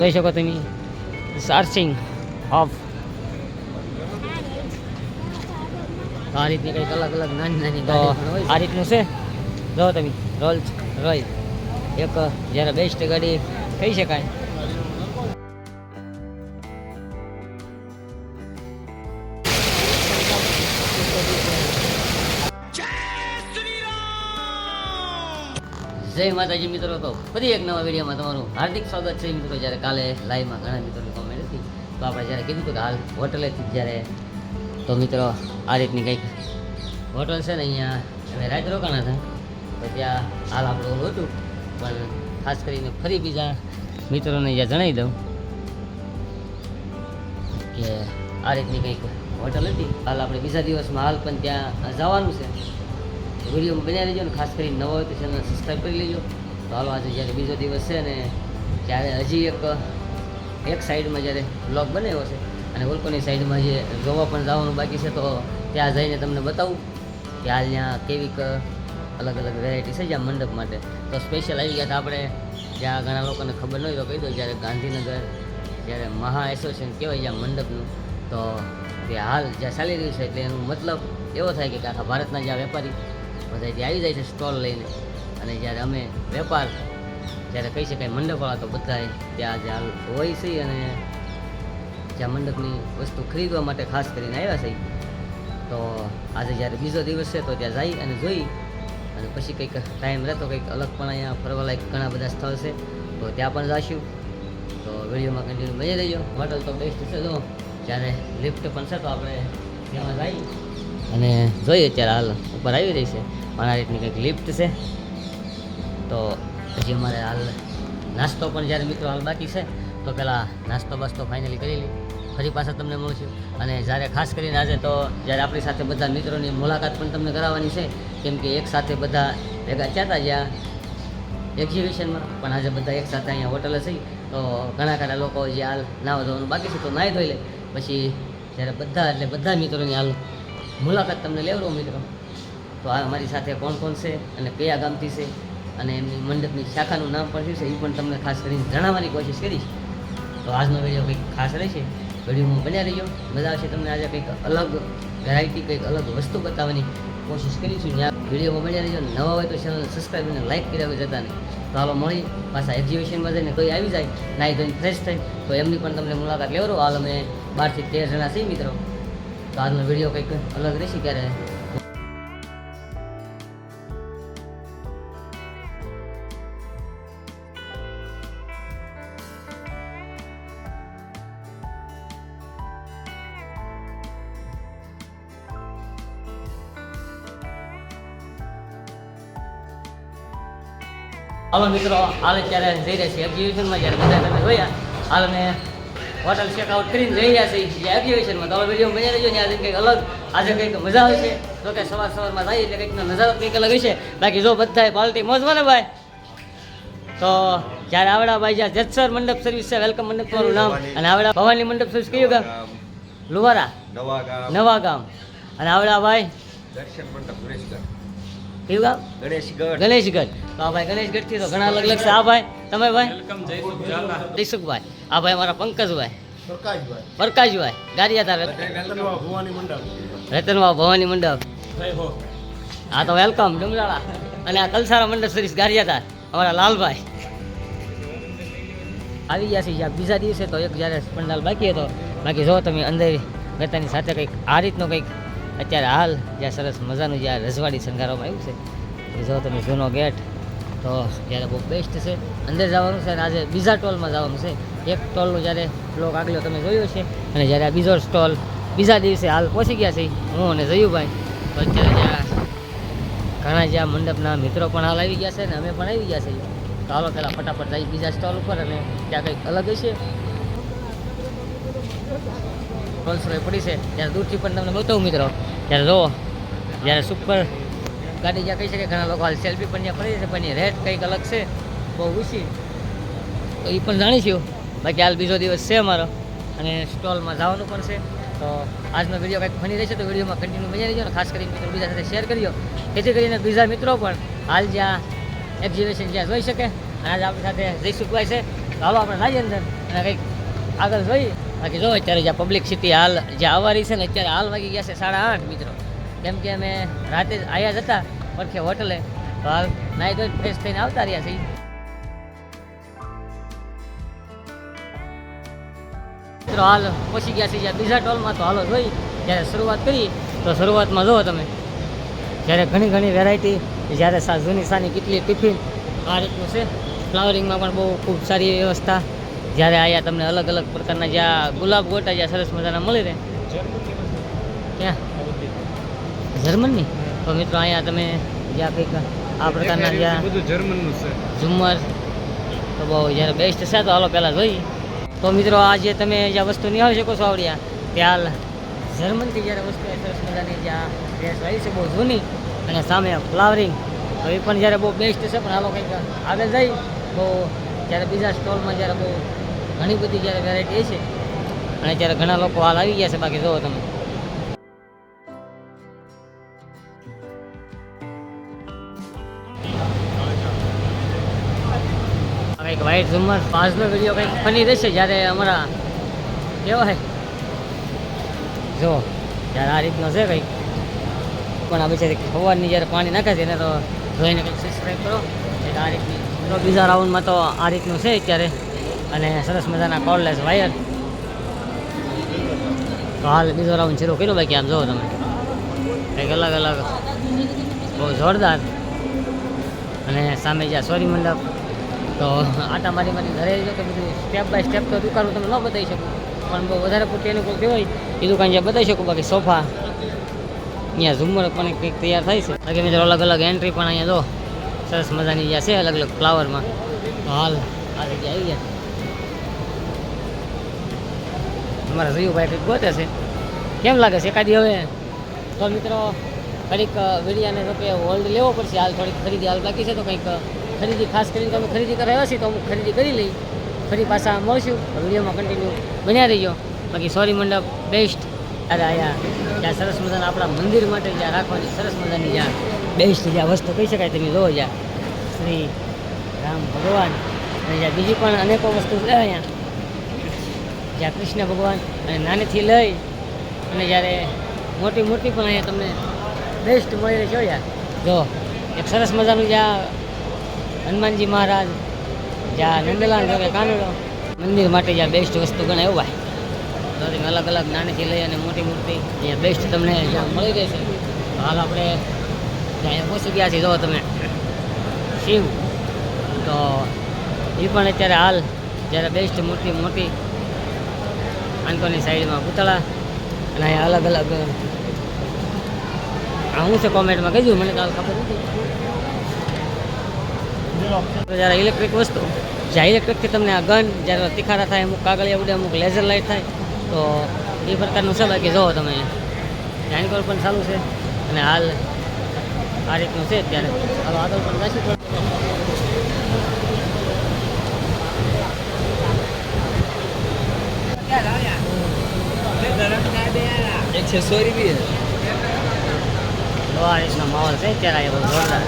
જોઈ શકો તમે? સાર્સિંગ ઓફ આ રીતની કંઈક અલગ અલગ નાની નાની તો આ રીતનું છે? જો તમે રોલ્સ રોય એક જ્યારે બેસ્ટ ગાડી કહી શકાય. જય માતાજી મિત્રો, તો ફરી એક નવા વિડીયોમાં તમારું હાર્દિક સ્વાગત છે. મિત્રો, જ્યારે કાલે લાઈવમાં ઘણા મિત્રોની કોમેન્ટ હતી, તો આપણે જ્યારે કીધું હતું કે હાલ હોટલેથી જ્યારે, તો મિત્રો, આ રીતની કંઈક હોટલ છે ને અહીંયા, અમે રાત રોકાણા હતા. તો ત્યાં હાલ આપણું ઓલું હતું, પણ ખાસ કરીને ફરી બીજા મિત્રોને જ્યાં જણાવી દઉં કે આ રીતની કંઈક હોટલ હતી. હાલ આપણે બીજા દિવસમાં હાલ પણ ત્યાં જવાનું છે. વીડિયો બનાવી લેજો ને, ખાસ કરીને નવો હોય તો ચેનલ સબસ્ક્રાઈબ કરી લેજો. તો હાલો, આજે જ્યારે બીજો દિવસ છે ને, ત્યારે હજી એક એક સાઈડમાં જ્યારે બ્લોગ બનાવ્યો છે અને ઓલકોની સાઈડમાં જે જોવા પણ જવાનું બાકી છે, તો ત્યાં જઈને તમને બતાવું કે હાલ ત્યાં કેવીક અલગ અલગ વેરાયટી છે જ્યાં મંડપ માટે. તો સ્પેશિયલ આવી ગયા હતા આપણે જ્યાં ઘણા લોકોને ખબર ન હોય તો કહી દો જ્યારે ગાંધીનગર જ્યારે મહા એસોસિએશન કહેવાય જ્યાં મંડપનું, તો તે હાલ જ્યાં ચાલી રહ્યું છે, એટલે એનું મતલબ એવો થાય કે આખા ભારતના જ્યાં વેપારી બધા ત્યાં આવી જાય છે સ્ટોલ લઈને. અને જ્યારે અમે વેપાર, જ્યારે કહી શકાય મંડપવાળા તો બધા ત્યાં જ્યાં હોય છે અને જ્યાં મંડપની વસ્તુ ખરીદવા માટે ખાસ કરીને આવ્યા છે, તો આજે જ્યારે બીજો દિવસ છે તો ત્યાં જઈ અને જોઈ. અને પછી કંઈક ટાઈમ રહેતો, કંઈક અલગ પણ અહીંયા ફરવાલાયક ઘણા બધા સ્થળ છે, તો ત્યાં પણ જઈશું તો વિડીયોમાં કન્ટિન્યુ મજા લેજો હોટલ તો બેસ્ટ છે, જો. જ્યારે લિફ્ટ પણ છે તો આપણે ત્યાં જઈ. અને જોઈએ અત્યારે હાલ ઉપર આવી રહી છે. આ રીતની કંઈક લિફ્ટ છે. તો હજી અમારે હાલ નાસ્તો પણ જ્યારે મિત્રો હાલ બાકી છે, તો પહેલાં નાસ્તો બાસ્તો ફાઇનલી કરી લઈ ફરી પાછા તમને મળશું. અને જ્યારે ખાસ કરીને આજે તો જ્યારે આપણી સાથે બધા મિત્રોની મુલાકાત પણ તમને કરાવવાની છે, કેમ કે એક સાથે બધા ભેગા થયા હતા જ્યાં એક્ઝિબિશનમાં પણ આજે બધા એક સાથે અહીંયા હોટલે છે. તો ઘણા ઘણા લોકો જે હાલ નાવા ધોવાનું બાકી છે, તો નાહી ધોઈ લે. પછી જ્યારે બધા, એટલે બધા મિત્રોની હાલ મુલાકાત તમને લેવડો, મિત્રો. તો આ અમારી સાથે કોણ કોણ છે અને કયા ગામથી છે અને એમની મંડપની શાખાનું નામ પણ છે, એ પણ તમને ખાસ કરીને જણાવવાની કોશિશ કરીશ. તો આજનો વીડિયો કંઈક ખાસ રહેશે. વિડીયોમાં બન્યા રહીજો મજા આવશે તમને આજે કંઈક અલગ વેરાયટી કંઈક અલગ વસ્તુ બતાવવાની કોશિશ કરીશું. જ્યાં વિડીયોમાં બન્યા રહીજો નવા હોય તો ચેનલ સબસ્ક્રાઈબ અને લાઈક કર્યા હોય જતા નહીં તો હાલો મળી પાછા એક્ઝિબિશનમાં જઈને કોઈ આવી જાય નાઈ ધોઈને ફ્રેશ થાય, તો એમની પણ તમને મુલાકાત લેવડો. હાલ અમે બારથી તેર જણા છીએ, મિત્રો. તો આજનો વીડિયો કંઈક અલગ રહેશે ક્યારે? હાલો મિત્રો, હાલ અત્યારે જઈ રહ્યા છીએ એક્ઝિબિશનમાં જ્યારે બધા તમે જોયા, હાલ અમે હોટલ ચેકઆઉટ કરીને જઈ રહ્યા આવી જે છે તમે વીડિયો મજા રહ્યો ને આજે કંઈક અલગ આજે કંઈક મજા આવશે. તો કે સવાર સવારમાં જાય એટલે કંઈક નજારો કંઈક અલગ હશે. બાકી જો બધાય પાલટી મોજમાં ને ભાઈ. તો જ્યારે આવડા ભાઈ જ્યાં જતસર મંડપ સર્વિસ છે વેલકમ મંડપ તમારું નામ. અને આવડા ભવાની મંડપ સર્વિસ કયું ગામ? લુવારા. નવા ગામ. નવા ગામ. અને આવડા ભાઈ? દર્શન મંડપ ગણેશગઢ કયું ગામ ગણેશગઢ. ગણેશગઢ. તો આ ભાઈ ગણેશગઢથી તો ઘણા અલગ અલગ છે. આ ભાઈ તમે ભાઈ? જયસુખભાઈ. આ ભાઈ અમારા પંકજભાઈ. પ્રકાશભાઈ. ગારિયાધાર રતનવા ભવાની મંડળ. રતનવા ભવાની મંડપ આ તો વેલકમ ડુમરાળા અને આ કલસારા મંડપ સરીસ ગારિયાધાર અમારા લાલભાઈ. આવી ગયા છે જ્યાં બીજા દિવસે તો એક જ્યારે પંડાલ બાકી હતો. બાકી જો તમે અંદર ગતાની સાથે કંઈક આ રીતનું કંઈક અત્યારે હાલ જ્યાં સરસ મજાનું જ્યાં રજવાડી શણગારવામાં આવ્યું છે જો તમે જૂનો ગેટ, તો જ્યારે બહુ બેસ્ટ છે. અંદર જવાનું છે અને આજે બીજા ટોલમાં જવાનું છે. એક ટોલનું જ્યારે બ્લોક આગલો તમે જોયો છે, અને જ્યારે આ બીજો સ્ટોલ બીજા દિવસે હાલ પહોંચી ગયા છે, હું અને જયુભાઈ, તો અત્યારે જ્યાં ઘણા જ્યાં મંડપના મિત્રો પણ હાલ આવી ગયા છે ને અમે પણ આવી ગયા છીએ. તો હાલો પહેલાં ફટાફટ જઈ બીજા સ્ટોલ ઉપર અને ત્યાં કંઈક અલગ હશે. રોલ્સ રોય પડી છે, ત્યારે દૂરથી પણ તમને બતાવું મિત્રો. ત્યારે જુઓ, જ્યારે સુપર ગાડી જ્યાં કહી શકે ઘણા લોકો હાલ સેલ્ફી પણ ત્યાં પડી છે, પણ એની રેટ કંઈક અલગ છે, બહુ ઊંચી તો એ પણ જાણીશું. બાકી હાલ બીજો દિવસ છે અમારો, અને સ્ટોલમાં જવાનું પણ છે. તો આજનો વીડિયો કંઈક ફની રહેશે તો વિડીયોમાં કન્ટિન્યુ મજા રહેજો અને ખાસ કરીને મિત્રો બીજા સાથે શેર કરજો. જેથી કરીને બીજા મિત્રો પણ હાલ જ્યાં એક્ઝિબિશન જ્યાં જોઈ શકે. અને આજે આપણી સાથે જયસુખભાઈ છે. તો હાલો આપણે લાવીએ અંદર અને કંઈક આગળ જોઈએ. બાકી જો અત્યારે જ્યાં પબ્લિક સિટી હાલ જે આવવાની છે ને અત્યારે હાલ વાગી ગયા છે સાડા આઠ મિત્રો. કેમ કે અમે રાતે જ આવ્યા જ હતા પડખે હોટલે. તો હાલ નાઈ ધોઈ ફ્રેશ થઈને આવતા રહ્યા છીએ. મિત્રો હાલ પહોંચી ગયા છે જ્યાં બીજા ટોલમાં. તો હાલો જોઈ જ્યારે શરૂઆત કરી, તો શરૂઆતમાં જુઓ તમે. જ્યારે ઘણી ઘણી વેરાયટી જ્યારે જૂની સાની કેટલી ટિફિન આ રીતનું છે. ફ્લાવરિંગમાં પણ બહુ ખૂબ સારી વ્યવસ્થા. જ્યારે આયા તમને અલગ અલગ પ્રકારના જ્યાં ગુલાબ ગોટા જ્યાં સરસ મજાના મળી રહે. ક્યાં? જર્મનની? તો મિત્રો અહીંયા તમે જ્યાં કંઈક આ પ્રકારના જ્યાં બધું જર્મનનું છે. ઝુમ્મર તો બહુ જ્યારે બેસ્ટ છે તો હાલો પહેલાં જોઈએ. તો મિત્રો આ જે તમે જ્યાં વસ્તુ નિહાળી શકો છો આવડ્યા ત્યાં જર્મનથી જ્યારે વસ્તુ સરસ મજાની જ્યાં ડ્રેસ આવી છે બહુ જૂની અને સામે ફ્લાવરિંગ. તો એ પણ જ્યારે બહુ બેસ્ટ છે પણ હાલો કંઈક આગળ જઈ બહુ જ્યારે બીજા સ્ટોલમાં જ્યારે બહુ ઘણી બધી જ્યારે વેરાયટી છે અને ત્યારે ઘણા લોકો હાલ આવી ગયા છે, બાકી જુઓ તમે. કંઈક વ્હાઈટ ઝુમ્મર પાસનો વીડિયો કંઈક ફની રહેશે, જ્યારે અમારા કહેવાય જો જ્યારે આ રીતનો છે કંઈક. પણ આ બિચારી સવારની જ્યારે પાણી નાખે છે, એને તો જોઈને કંઈક સબસ્ક્રાઈબ કરો. એટલે આ રીતની, બીજા રાઉન્ડમાં તો આ રીતનું છે અત્યારે. અને સરસ મજાના કોર્ડલેસ વાયર તો હાલ બીજો રાઉન્ડ શરૂ કર્યો બાકી આમ જોવો તમે. કંઈક અલગ અલગ. બહુ જોરદાર. અને સામે જ્યાં સોરી મંડપ. તો આટા મારી મારી ઘરે જો કે બધું સ્ટેપ બાય સ્ટેપ તો દુકાનો તમે ન બતાવી શકો. પણ બહુ વધારે પૂરતી એનું કોઈ હોય એ દુકાન જ્યાં બતાવી શકો, બાકી સોફા. અહીંયા ઝુમર પણ કંઈક તૈયાર થાય છે. બાકી મિત્રો અલગ અલગ એન્ટ્રી પણ અહીંયા જો. સરસ મજાની જ્યાં છે અલગ અલગ ફ્લાવરમાં હાલ આ જગ્યા આવી ગયા. અમારા રયુભાઈ કંઈક ગોતે છે. કેમ લાગે છે એકાદી હવે? તો મિત્રો કંઈક વીડિયાને તો કે હોલ્ડ લેવો પડશે. હાલ થોડીક ખરીદી, હાલ બાકી છે તો કંઈક ખરીદી, ખાસ કરીને તમે ખરીદી કરવા આવ્યા છીએ તો અમુક ખરીદી કરી લઈ. ફરી પાછા મળશું. વિડીયોમાં કન્ટિન્યુ બન્યા રહીજો. બાકી સોરી મંડપ બેસ્ટ અરે અહીંયા, જ્યાં સરસ મજાના આપણા મંદિર માટે જ્યાં રાખવાની સરસ મજાની જ્યાં બેસ્ટ જ્યાં વસ્તુ કહી શકાય તમે જોવો જ્યાં શ્રી રામ ભગવાન અને જ્યાં બીજી પણ અનેકો વસ્તુ છે અહીંયા. જ્યાં કૃષ્ણ ભગવાન અને નાનેથી લઈ અને જ્યારે મોટી મૂર્તિ પણ અહીંયા તમને બેસ્ટ મળી રહી યાર જો, એક સરસ મજાનું જ્યાં હનુમાનજી મહારાજ જ્યાં નંદલાલ જો કે કાનડો, મંદિર માટે જ્યાં બેસ્ટ વસ્તુ ગણાય એવું. ભાઈ તો અલગ અલગ નાનેથી લઈ અને મોટી મૂર્તિ અહીંયા બેસ્ટ તમને જ્યાં મળી રહેશે. હાલ આપણે જ્યાં પહોંચી ગયા છીએ, જો તમે શિવ. તો એ પણ અત્યારે હાલ, જ્યારે બેસ્ટ મૂર્તિ મોટી આંકોની સાઈડમાં પૂતળા અને અહીંયા અલગ અલગ હું છે કોમેન્ટમાં કહેજો, મને કાલ ખબર નથી. જ્યારે ઇલેક્ટ્રિક વસ્તુ જ્યાં ઇલેક્ટ્રિકથી તમને આ ગન જ્યારે તીખારા થાય, અમુક કાગળિયા ઉડે, અમુક લેઝર લાઇટ થાય, તો એ પ્રકારનું છે બાકી જુઓ તમે. જાણકોર પણ ચાલુ છે. અને હાલ આ રીતનું છે અત્યારે. હાલો, આગળ પણ જઈશું થોડું. એક બી આ રીતનો માહોલ છે અત્યારે આ બહુ જોરદાર.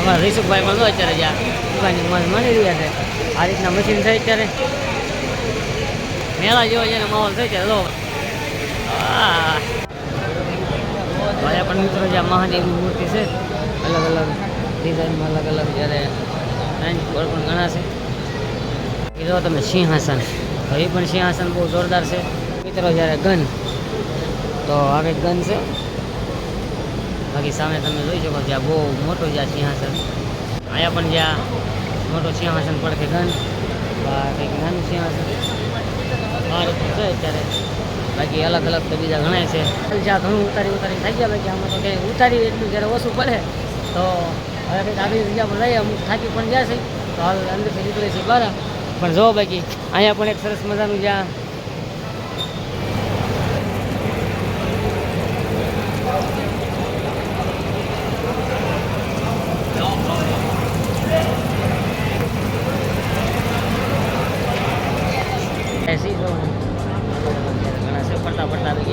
અમારા રીસુભાઈ પણ અત્યારે જ્યાં. દુકાનની મોજ માણી રહ્યા છે. આ રીતના મશીન થાય અત્યારે. મેળા જેવો છે માહોલ થાય છે અત્યારે જો પણ મિત્રો જ્યાં મહાદેવની મૂર્તિ છે અલગ અલગ ડિઝાઇનમાં અલગ અલગ જ્યારે ફ્રેન્ચ બોર્ડ પણ ઘણા છે. એ જો તમે સિંહાસન. તો એ પણ સિંહાસન બહુ જોરદાર છે. મિત્રો, જ્યારે ગન, તો આ કંઈક ગન છે. બાકી સામે તમે જોઈ શકો ત્યાં બહુ મોટો જ્યાં સિંહાસન. અહીંયા પણ જ્યાં મોટો સિંહાસન પડે ગન, આ કંઈક નાનું સિંહાસન. આ રીતનું છે અત્યારે. બાકી અલગ અલગ તો બીજા ઘણા છે. જ્યાં ઘણું ઉતારી ઉતારી થઈ ગયા, બાકી આમાં તો કંઈ ઉતારી એટલું જ્યારે ઓછું પડે, તો હવે કંઈક આગળ જગ્યા પર લઈએ અમુક થાકી પણ જશે તો હાલ અંદરથી નીકળે છે બહાર. પણ જો બાકી, અહીંયા પણ એક સરસ મજાનું જ્યાં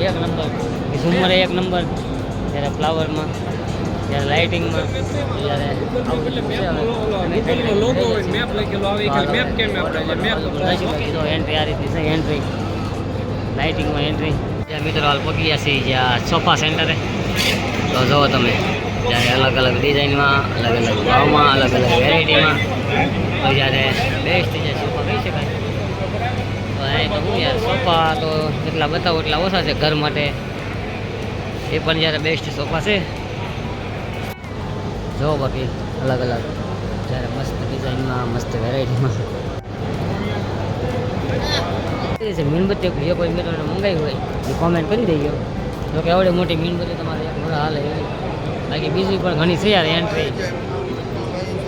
એક નંબર. ઝુમર એક નંબર. જ્યારે ફ્લાવરમાં જ્યારે લાઇટિંગમાં જ્યારે આવું બધું છે હવે. લોગો હોય મેપ લખેલો આવે એ ખાલી મેપ કેમ આપણે જે મેપ કીધું એન્ટ્રી આ રીતની છે એન્ટ્રી લાઇટિંગમાં એન્ટ્રી જ્યાં મિત્રો હાલ પહોંચી ગયા છીએ જ્યાં સોફા સેન્ટરે તો જુઓ તમે જ્યારે અલગ અલગ ડિઝાઇનમાં અલગ અલગ ભાવમાં અલગ અલગ વેરાયટીમાં તો જ્યારે બેસ્ટ જે સોફા કહી શકાય. તો અહીં તો શું યાર સોફા તો જેટલા બતાવો એટલા ઓછા છે ઘર માટે. એ પણ જ્યારે બેસ્ટ સોફા છે જો બાકી અલગ અલગ. જ્યારે મસ્ત ડિઝાઇનમાં, મસ્ત વેરાયટીમાં મીણબત્તી જે કોઈ મિત્રોને મંગાવી હોય, એ કોમેન્ટ કરી દેજો. જો કે આવડે મોટી મીણબત્તી તમારે એક હાલે એવી. બાકી બીજી પણ ઘણી છે યાર એન્ટ્રી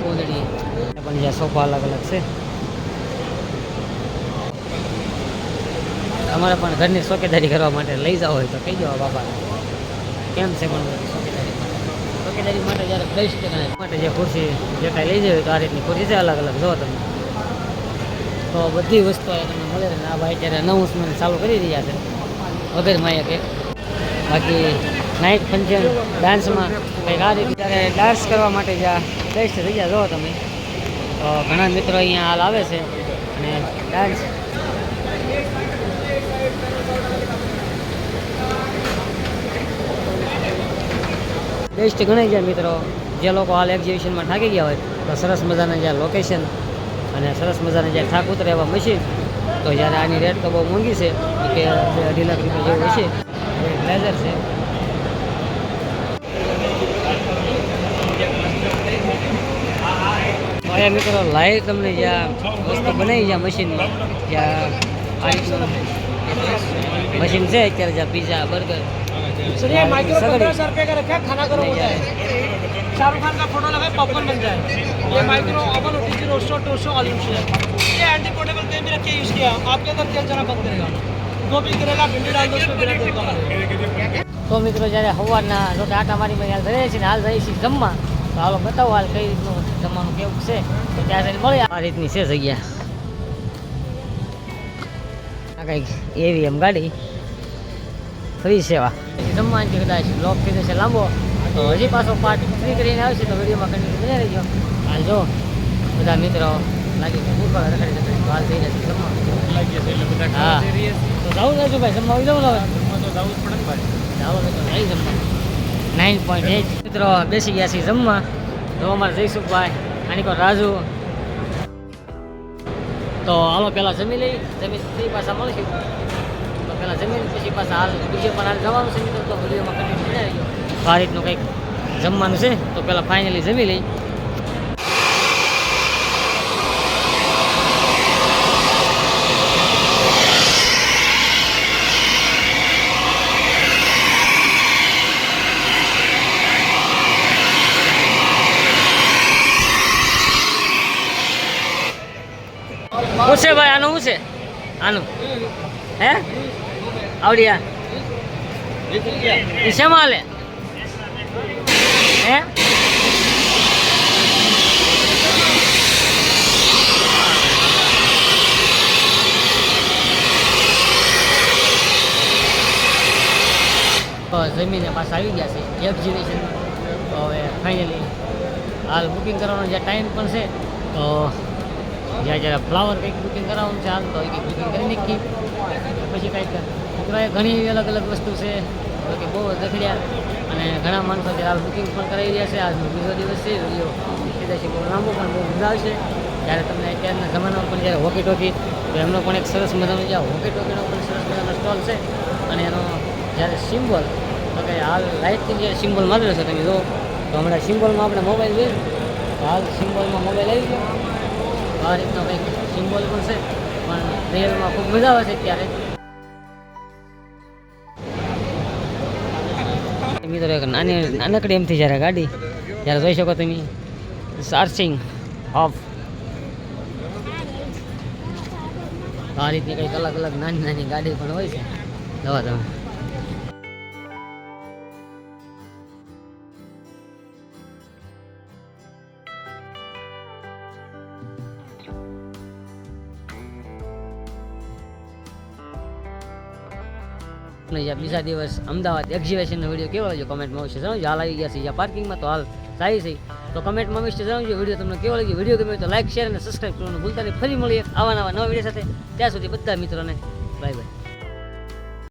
કોદડી પણ જ્યાં સોફા અલગ અલગ છે. તમારે પણ ઘરની ચોકેદારી કરવા માટે લઈ જાવ હોય તો કહી જાઓ બાપા. કેમ છે પણ ચોકીદારી માટે જ્યારે ગણાય માટે જે ખુરશી જે કાંઈ લઈ જાય તો આ રીતની ખુરશી છે, અલગ અલગ જો તમે. તો બધી વસ્તુ તમને મળે ને આ ભાઈ અત્યારે અનાઉન્સમેન્ટ ચાલુ કરી રહ્યા છે, વગર માયા કે બાકી નાઇટ ફંક્શન ડાન્સમાં કંઈક આ રીતે ત્યારે ડાન્સ કરવા માટે જ્યાં બેસ્ટ થઈ ગયા જો તમે, તો ઘણા મિત્રો અહીંયા હાલ આવે છે અને ડાન્સ બેસ્ટ ગણાય છે મિત્રો. જે લોકો હાલ એક્ઝિબિશનમાં થાકી ગયા હોય, તો સરસ મજાના જ્યાં લોકેશન અને સરસ મજાના જ્યાં થાક ઉતરે એવા મશીન, તો જ્યારે આની રેટ તો બહુ મોંઘી છે કે અઢી લાખ રૂપિયા જેવું હશે બ્લેઝર છે. અહીંયા મિત્રો લાઈવ તમને જ્યાં વસ્તુ બનાવી જ્યાં મશીનમાં જ્યાં મશીન છે, અત્યારે જ્યાં પીઝા બર્ગર सर ये माइक्रो सगड़ी। पंद्रह सौ रुपये का रखा है खाना गर्म होता है शाहरुख खान का फोटो लगा पॉपकॉर्न बन जाए ये micro oven OTG Rosto टोस्टो olive है ये एंटी पोर्टेबल तेल भी रख के यूज़ किया आपके अंदर तेल जाना बंद करेगा गोभी करेला भिंडी डाल दो उसमें बिना तेल का बनेगा। તો મિત્રો જ્યારે સવારના જો કે આટા મારીમાં હાલ રહીએ છીએ ને હાલ જઈએ છીએ જમવા તો હાલો બતાવો હાલ કઈ રીતનું જમવાનું કેવું છે તો ત્યાં જઈને મળીએ આ રીતની છે જગ્યા આ કંઈક એવી એમ ગાડી ફ્રી સેવા જમવાની કદાચ બ્લોક થઈ જશે લાંબો. તો હજી પાછો પાર્ટ ફ્રી કરીને આવશે તો વિડીયોમાં કન્ટિન્યુ બની રહેજો. હાલ જો બધા મિત્રો લાગે કે ભૂખ રખડી રખડી તો હાલ થઈ જશે જમવા. હા. તો જાઉં નથી ભાઈ જમવા આવી જાઉં ને હવે. ચાલો તો જઈ જમવા. નાઇન પોઈન્ટ એટ મિત્રો બેસી ગયા છીએ જમવા. તો અમારે જયસુખભાઈ આની કોઈ રાજુ. તો હાલો પહેલાં જમી લઈ જમી પછી પાછા મળશું. તો પહેલાં જમીન પછી પાછા હાલ બીજે પણ હાલ જવાનું છે મિત્રો તો વિડીયોમાં કન્ટિન્યુ બનાવી આ રીતનું કંઈક જમવાનું છે તો પહેલાં ફાઇનલી જમી લઈ શું છે ભાઈ આનું શું છે? આનું? હે? આવડિયા એ શેમાં હાલે? હે? જમીને પાછા આવી ગયા છે એક્ઝિબિશન તો હવે ફાઇનલી હાલ બુકિંગ કરવાનો જે ટાઈમ પણ છે, તો જ્યાં જ્યારે ફ્લાવર કંઈક બુકિંગ કરાવવાનું છે હાલ, તો એ બુકિંગ કરી નાખી પછી કંઈક મિત્રોએ ઘણી અલગ અલગ વસ્તુ છે. કે બહુ દખડ્યા અને ઘણા માણસો જે હાલ બુકિંગ પણ કરાવી રહ્યા છે. આજનો બીજો દિવસ છે. વીડિયો કીધા છે બહુ લાંબો, પણ બહુ મજા આવશે. જ્યારે તમને અત્યારના જમાનામાં પણ જ્યારે હોકી ટોકી તો એમનો પણ એક સરસ મજાનો જ્યાં હોકી ટોકીનો પણ સરસ મજાનો સ્ટોલ છે. અને એનો જ્યારે સિમ્બોલ તો કે હાલ લાઇટથી જે સિમ્બોલ માત્ર છે, તમે જો, તો હમણાં સિમ્બોલમાં આપણે મોબાઈલ જોઈએ હાલ સિમ્બોલમાં મોબાઈલ આવી ગયો. આ રીતનો કંઈક સિમ્બોલ પણ છે. પણ રિયલમાં ખૂબ મજા આવે છે ત્યારે મિત્રો, એક નાની નાનકડી એમથી જ્યારે ગાડી, ત્યારે જોઈ શકો તમે સાર્સિંગ ઓફ આ રીતની કંઈક અલગ અલગ નાની નાની ગાડી પણ હોય છે. જવા તમે. thank જ્યાં બીજા દિવસ અમદાવાદ એક્ઝિબિશનનો વીડિયો કેવો લાગ્યો? કમેન્ટમાં અવશ્ય જણાવજો. હાલ આવી ગયા છે જ્યાં પાર્કિંગમાં તો હાલ સારી છે. તો કમેન્ટમાં અવશ્ય જણાવજો વીડિયો તમને કેવો લાગ્યો? વીડિયો ગમે તો લાઈક શેર અને સબસ્ક્રાઈબ કરવાનું ભૂલતા નહીં. ફરી મળીએ આવા નવા નવા વીડિયો સાથે. ત્યાં સુધી બધા મિત્રોને